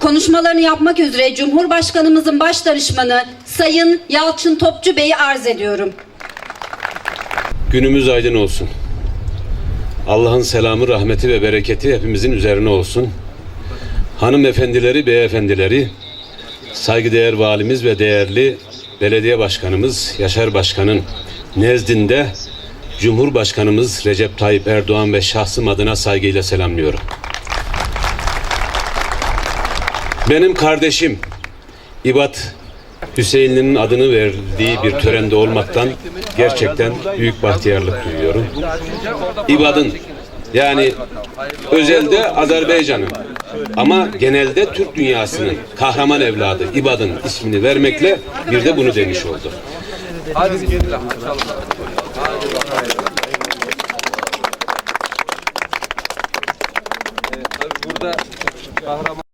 konuşmalarını yapmak üzere Cumhurbaşkanımızın baş danışmanı Sayın Yalçın Topçu Bey'i arz ediyorum. Günümüz aydın olsun. Allah'ın selamı, rahmeti ve bereketi hepimizin üzerine olsun. Hanımefendileri, beyefendileri, saygıdeğer valimiz ve değerli belediye başkanımız Yaşar Başkan'ın nezdinde Cumhurbaşkanımız Recep Tayyip Erdoğan ve şahsım adına saygıyla selamlıyorum. Benim kardeşim İbat Hüseyin'in adını verdiği bir törende olmaktan gerçekten büyük bahtiyarlık duyuyorum. İbad'ın yani özelde Azerbaycan'ın ama genelde Türk dünyasının kahraman evladı İbad'ın ismini vermekle bir de bunu demiş oldu. Burada kahraman